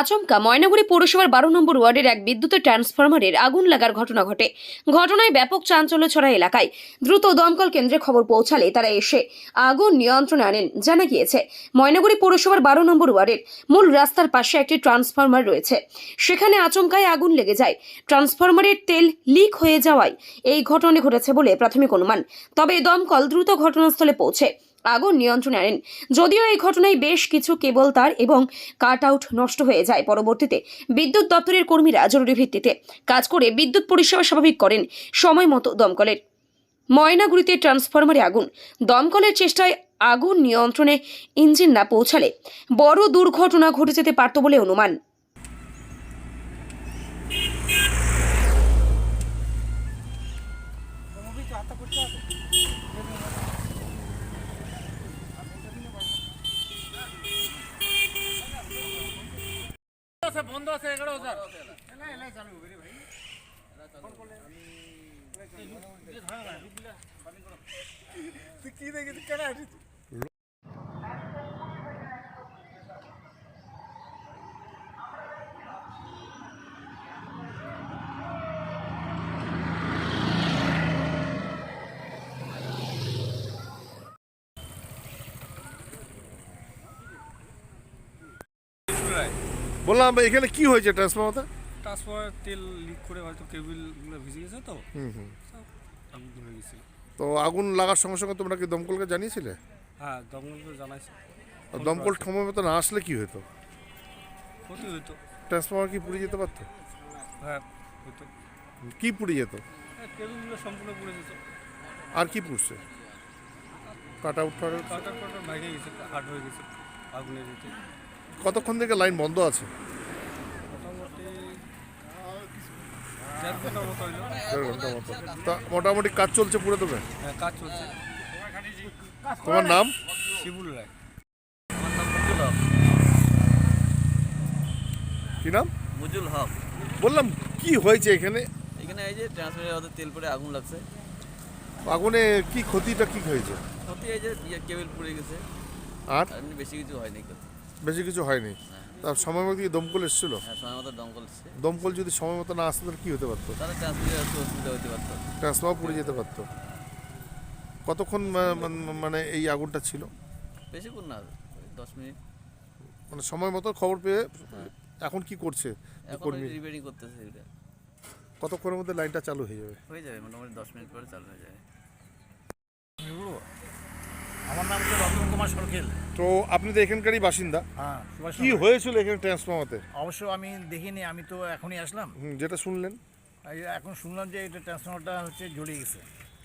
আচমকা ময়নাগুড়ি পৌরসভার বারো নম্বর ওয়ার্ডের এক বিদ্যুতের ট্রান্সফরমারের আগুন লাগার ঘটনা ঘটে। ঘটনায় ব্যাপক চাঞ্চল্য ছড়া এলাকায়। দ্রুত দমকল কেন্দ্রে খবর পৌঁছালে তারা এসে আগুন নিয়ন্ত্রণে আনেন জানা গিয়েছে, ময়নাগুড়ি পৌরসভার বারো নম্বর ওয়ার্ডের মূল রাস্তার পাশে একটি ট্রান্সফরমার রয়েছে। সেখানে আচমকায় আগুন লেগে যায়। ট্রান্সফরমারের তেল লিক হয়ে যাওয়ায় এই ঘটনা ঘটেছে বলে প্রাথমিক অনুমান। তবে দমকল দ্রুত ঘটনাস্থলে পৌঁছে। আগুন নিয়ন্ত্রণে আনেন। যদিও এই ঘটনায় বেশ কিছু কেবল তার এবং কাট আউট নষ্ট হয়ে যায় পরবর্তীতে। বিদ্যুৎ দপ্তরের কর্মীরা জরুরি ভিত্তিতে কাজ করে বিদ্যুৎ পরিষেবা স্বাভাবিক করেন সময় মতো দমকলের। ময়নাগুড়িতে ট্রান্সফরমারে আগুন। দমকলের চেষ্টায় আগুন নিয়ন্ত্রণে ইঞ্জিন না পৌঁছালে বড় দুর্ঘটনা ঘটে যেতে পারত বলে অনুমান। আছে বন্ধ আছে এগারো হাজার। কি দেখি কেন আসিস? বললাম এখানে কি হয়েছে ট্রান্সফরমারটা ট্রান্সফার তেল লিক করে হয়তো কেবিলগুলো ভিজে গেছে তো। হুম হুম। আগুন ধরে গেছিল। তো আগুন লাগার সঙ্গে সঙ্গে তোমরা কি দমকলকে জানিয়েছিলে? হ্যাঁ দমকলকে জানাইছে। আর দমকল সময় মতো না আসলে কি হতো ক্ষতি হইতো। ট্রান্সফরমার কি পুড়ে যেতে পারতো? হ্যাঁ হইতো। কি পুড়ে যেত? হ্যাঁ, কেবিলগুলো সম্পূর্ণ পড়ে যেত। আর কি পুড়ছে? কাট আউট কাটার কাটার বাইরে গেছে হার্ড হয়ে গেছে আগুনে যেতে কতক্ষণ থেকে লাইন বন্ধ আছে? মোটামুটি দেড় ঘণ্টা মতো। হইল দেড় ঘণ্টা মতো তা মোটামুটি কাজ চলছে পুরো তবে? হ্যাঁ কাজ চলছে। তোমার নাম? শিবুল রায়। কি নাম? মুজুল হক। বললাম কি হয়েছে এখানে? এখানে এই যে ট্রান্সফারের হয়তো তেল পরে আগুন লাগছে। আগুনে কি ক্ষতিটা কি হয়েছে? সত্যি এই যে ইয়ে কেবল পুড়ে গেছে। আর? আর এমনি বেশি কিছু হয়নি ক্ষতি। বেশি কিছু হয়নি। তার সময় মতো কি দমকল এসেছিল? হ্যাঁ সময় মতো দমকল এসছে। দমকল যদি সময় মতো না আসতো তাহলে কি হতে পারতো? তাহলে অসুবিধা হতে পারতো। ট্রান্সফার পুড়ে যেতে পারতো। কতক্ষণ মানে এই আগুনটা ছিল? বেশিক্ষণ না দশ মিনিট। মানে সময় মতো খবর পেয়ে এখন কি করছে এখন কর্মী? রিপেয়ারিং করতেছে এটা কতক্ষণের মধ্যে লাইনটা চালু হয়ে যাবে? হয়ে যাবে মোটামুটি দশ মিনিট পরে চালু হয়ে যাবে। আমার নাম হচ্ছে রতন সরকেল তো আপনি তো এখানকারই বাসিন্দা। হ্যাঁ সুভাষ কি হয়েছিল এখানে ট্রান্সফরমাতে? অবশ্য আমি দেখিনি আমি তো এখনই আসলাম। হুম, যেটা শুনলেন। এই এখন শুনলাম যে এটা ট্রান্সফর্মারটা হচ্ছে জড়িয়ে গেছে।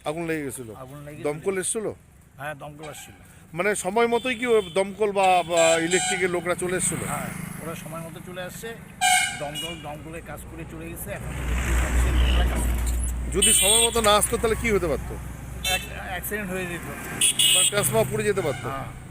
আগুন লেগে গেছিল। আগুন লেগে দমকল এসেছিল? হ্যাঁ দমকল আসছিল। মানে সময় মতোই কি ও দমকল বা ইলেকট্রিকের লোকরা চলে এসেছিল? হ্যাঁ ওরা সময় মতো চলে আসছে। দমকল দমকলে কাজ করে চলে গেছে। এখন electric office লোকরা কাজ করছে। যদি সময় মতো না আসতো তাহলে কি হতে পারতো? অ্যাক্সিডেন্ট হয়ে যেত। ক্যাশমা পুড়ে যেতে পারতো? হ্যাঁ।